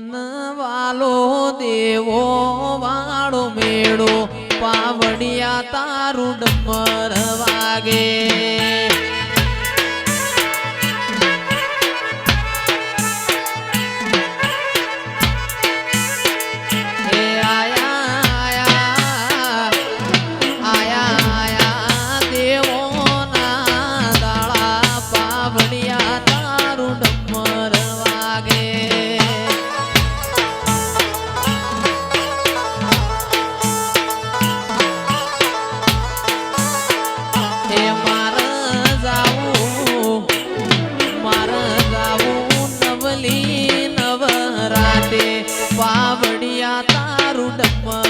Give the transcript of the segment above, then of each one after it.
મન વાલો દેવો વાળો મેળો પાવડિયા તારું ડમર વાગે. તારું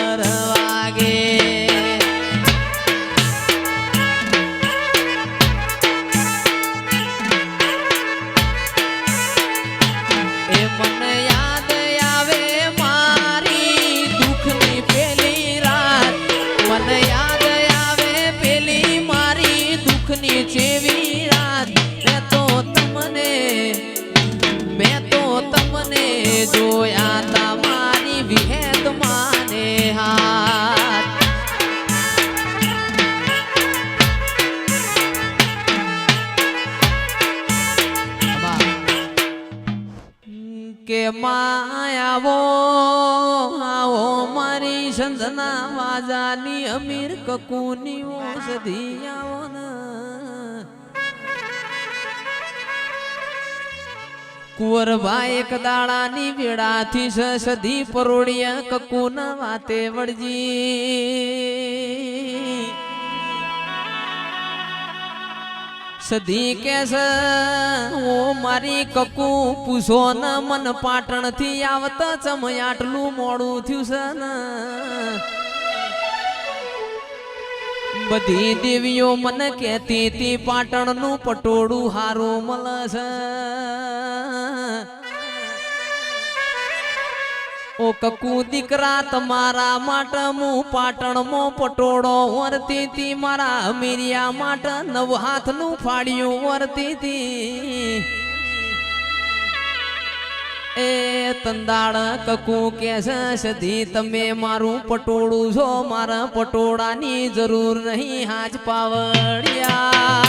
સંધના વાજાની અમીર કકુની ઓષધી આવો ને. કુંવરભાઈ એક દાડાની વેળાથી સદી પરોડિયા કકુના વાતે વળજી. સધી કે છે ઓ મારી કકુ પૂછો ન મન પાટણથી આવતા ચમ આટલું મોડું થયું છે ને બધી દેવીઓ મને કહેતી હતી પાટણનું પટોળું હારું મળે છે ઓ કકુ દીકરા, તમારા માટે હું પાટણમાં પટોળો વરતી તી મારા અમીરિયા માટે નવ હાથનું ફાડ્યું વરતી તી એ તંદાળ કકુ કે સધી તમે મારું પટોળું છો. મારા પટોળાની જરૂર નહીં. હાજ પાવડિયા.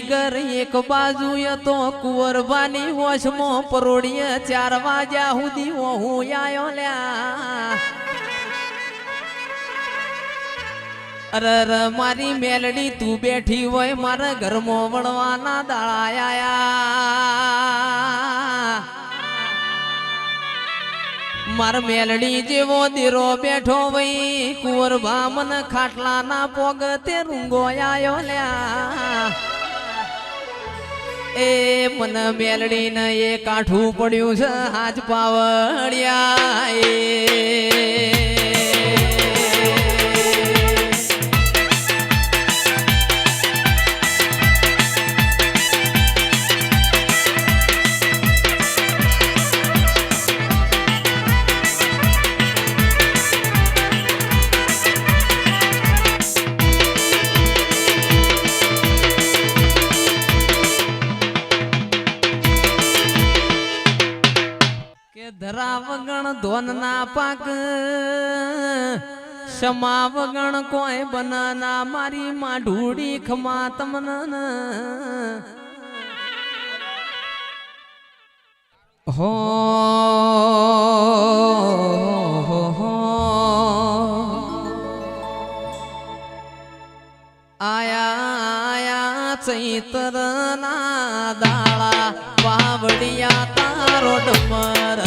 ઘર એક બાજુ તો કુંવરબાની હોશમો પરોડીએ ચાર વાગ્યા સુધી હું આયો લ્યા. અરે મારી મેલડી તું બેઠી હોય મારા ઘરમાં વળવાના દાળા આયા. માર મેલડી જેવો દીરો બેઠો વઈ, કુંવર ભામન ખાટલાના પોગ તે રૂંગો આયો લ્યા. એ મન મેલડી ને એ કાઠું પડ્યું છે હાજ પાવડિયા વગણ ધોન ના પાક. ક્ષમા વગણ કોઈ બનાના, મારી માં ઢૂડી ખમા તમન હો. આયા આયા ચૈતર ના દાળા પાવડિયા તારો ડમર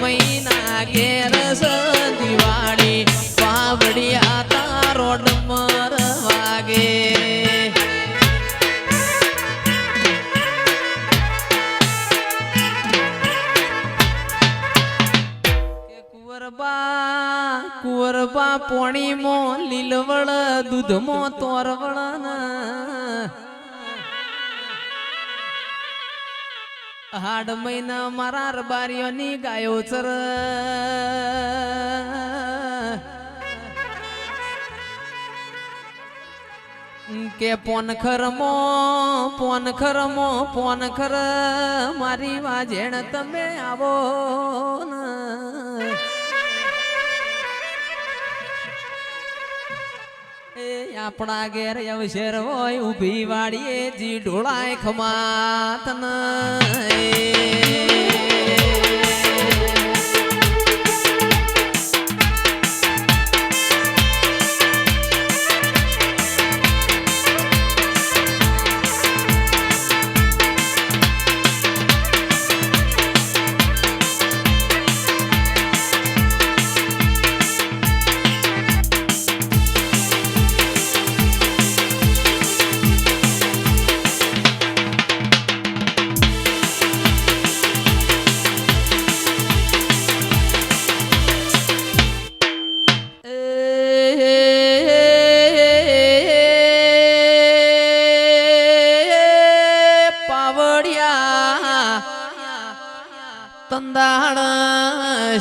મહિના ઘેર દિવાળી. પાવડિયા તારો નંબર વાગે કુંવરબા કુંવરબા પોણીમો લીલવળ દૂધમો તોરવળ ના હાડ મહિના મારા રબારીઓની ગાયો ચર કે પોન ખરમો પોન ખરમો, પોન ખર, મારી વાજેણ તમે આવો ન. આપણા ઘેર અવસર હોય ઊભી વાડીએ જી ઢોળાય ખમાત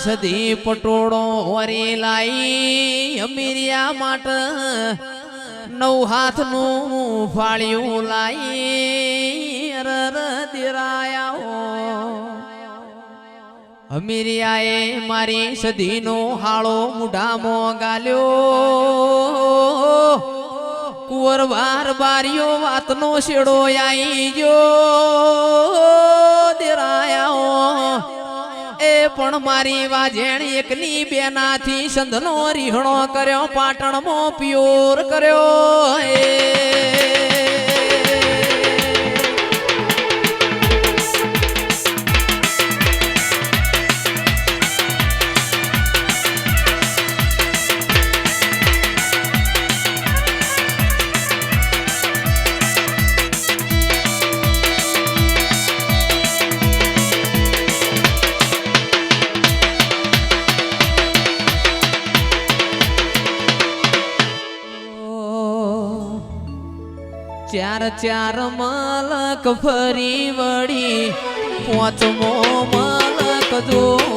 સદી પટોળો વરી લાઈ અમીરિયા માટ નવ હાથનું ફાળ્યું લાઈ અરર દિરાયા. અમીરિયાએ મારી સધીનો હાળો મુઢામો ગાલ્યો. કુંવર બાર બારીઓ વાતનો શેડો આઈ ગયો. દેરાયા. પણ મારી વાજેણ એકની બેનાથી સંધનો રીહણો કર્યો પાટણમાં પ્યોર કર્યો. એ ચાર ચાર માલક ફરી વળી પોચમો માલક જોશે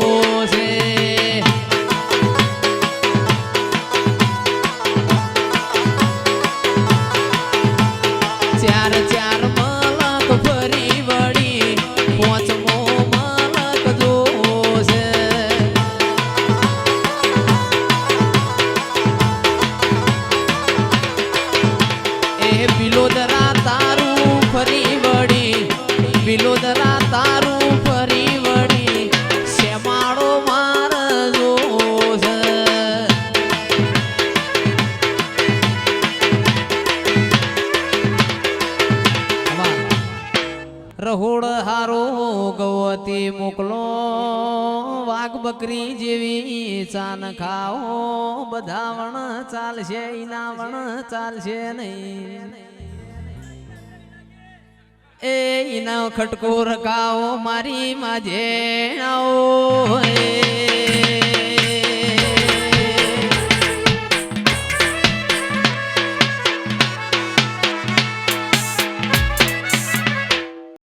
મોકલો. વાઘ બકરી જેવી ચાન ખાઓ બધા વણ ચાલશે, ઈના વણ ચાલશે નહીં. એ ઈના ખટકો રકાવો મારી માજે આવો